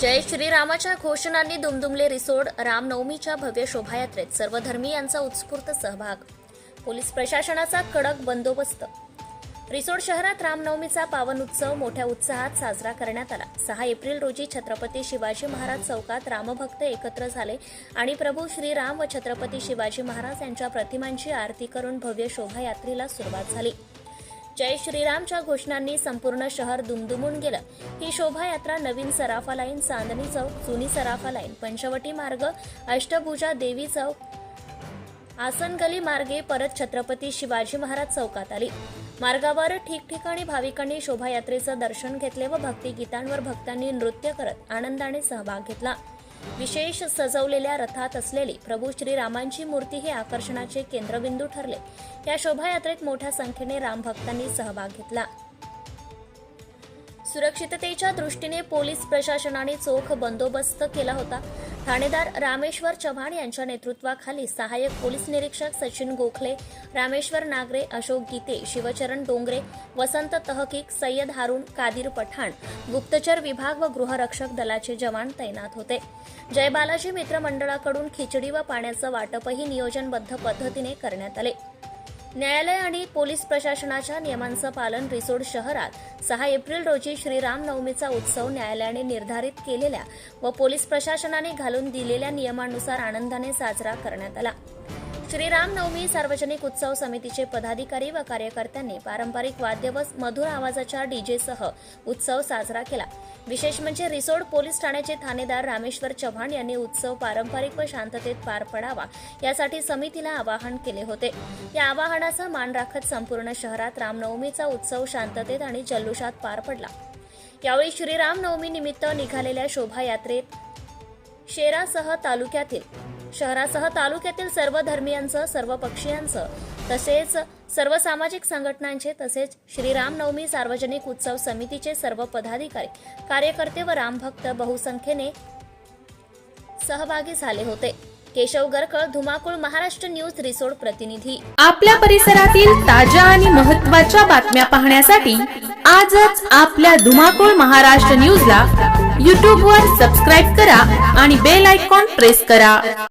जय श्रीरामाच्या घोषणांनी दुमदुमले रिसोड रामनवमीच्या भव्य शोभायात्रेत सर्व धर्मीयांचा उत्स्फूर्त सहभाग. पोलीस प्रशासनाचा कडक बंदोबस्त. रिसोड शहरात रामनवमीचा पावन उत्सव मोठ्या उत्साहात साजरा करण्यात आला. सहा एप्रिल रोजी छत्रपती शिवाजी महाराज चौकात रामभक्त एकत्र झाले आणि प्रभू श्रीराम व छत्रपती शिवाजी महाराज यांच्या प्रतिमांची आरती करून भव्य शोभायात्रेला सुरुवात झाली. जय श्रीरामच्या घोषणांनी संपूर्ण शहर दुमदुमून गेलं. ही शोभायात्रा नवीन सराफा लाईन चांदणी चौक जुनी सराफा लाईन पंचवटी मार्ग अष्टभुजा देवी चौक आसनगली मार्गे परत छत्रपती शिवाजी महाराज चौकात आली. मार्गावर ठिकठिकाणी भाविकांनी शोभायात्रेचं दर्शन घेतले व भक्तिगीतांवर भक्तांनी नृत्य करत आनंदाने सहभाग घेतला. विशेष सजवलेल्या रथात असलेली प्रभू श्रीरामांची मूर्ती हे आकर्षणाचे केंद्रबिंदू ठरले. या शोभायात्रेत मोठ्या संख्येने रामभक्तांनी सहभाग घेतला. सुरक्षिततेच्या दृष्टीने पोलीस प्रशासनाने चोख बंदोबस्त केला होता. ठाणेदार रामेश्वर चव्हाण यांच्या नेतृत्वाखाली सहाय्यक पोलीस निरीक्षक सचिन गोखले रामेश्वर नागरे अशोक गीते शिवचरण डोंगरे वसंत तहकीक सय्यद हारून कादिर पठाण गुप्तचर विभाग व गृहरक्षक दलाचे जवान तैनात होते. जय बालाजी मित्रमंडळाकडून खिचडी व पाण्याचं वाटपही नियोजनबद्ध पद्धतीने करण्यात आले. न्यायालय आणि पोलीस प्रशासनाच्या नियमांचं पालन रिसोड शहरात सहा एप्रिल रोजी श्रीराम नवमीचा उत्सव न्यायालयाने निर्धारित केलेल्या व पोलीस प्रशासनाने घालून दिलेल्या नियमानुसार आनंदाने साजरा करण्यात आला. श्रीरामनवमी सार्वजनिक उत्सव समितीचे पदाधिकारी व कार्यकर्त्यांनी पारंपरिक वाद्य व मधुर आवाजाच्या डीजेसह उत्सव साजरा केला. विशेष म्हणजे रिसोड पोलीस ठाण्याचे थानेदार रामेश्वर चव्हाण यांनी उत्सव पारंपरिक व शांततेत पार पडावा यासाठी समितीला आवाहन केले होते. या आवाहनाचा मान राखत संपूर्ण शहरात रामनवमीचा उत्सव शांततेत आणि जल्लोषात पार पडला. यावेळी श्रीराम निमित्त निघालेल्या शोभायात्रेत शेरासह तालुक्यातील शहरासह तालुक्यातील सर्व धर्मियांचं सर्व पक्षीयांचं तसेच सर्व सामाजिक संघटनांचे तसेच श्रीरामनवमी सार्वजनिक उत्सव समितीचे सर्व पदाधिकारी कार्यकर्ते व रामभक्त बहुसंख्येने सहभागी झाले होते. केशव गरकळ धुमाकूळ महाराष्ट्र न्यूज रिसोड प्रतिनिधी. आपल्या परिसरातील ताज्या आणि महत्त्वाच्या बातम्या पाहण्यासाठी आजच आपल्या धुमाकूळ महाराष्ट्र न्यूजला यूट्यूबवर सबस्क्राईब करा आणि बेल आयकॉन प्रेस करा.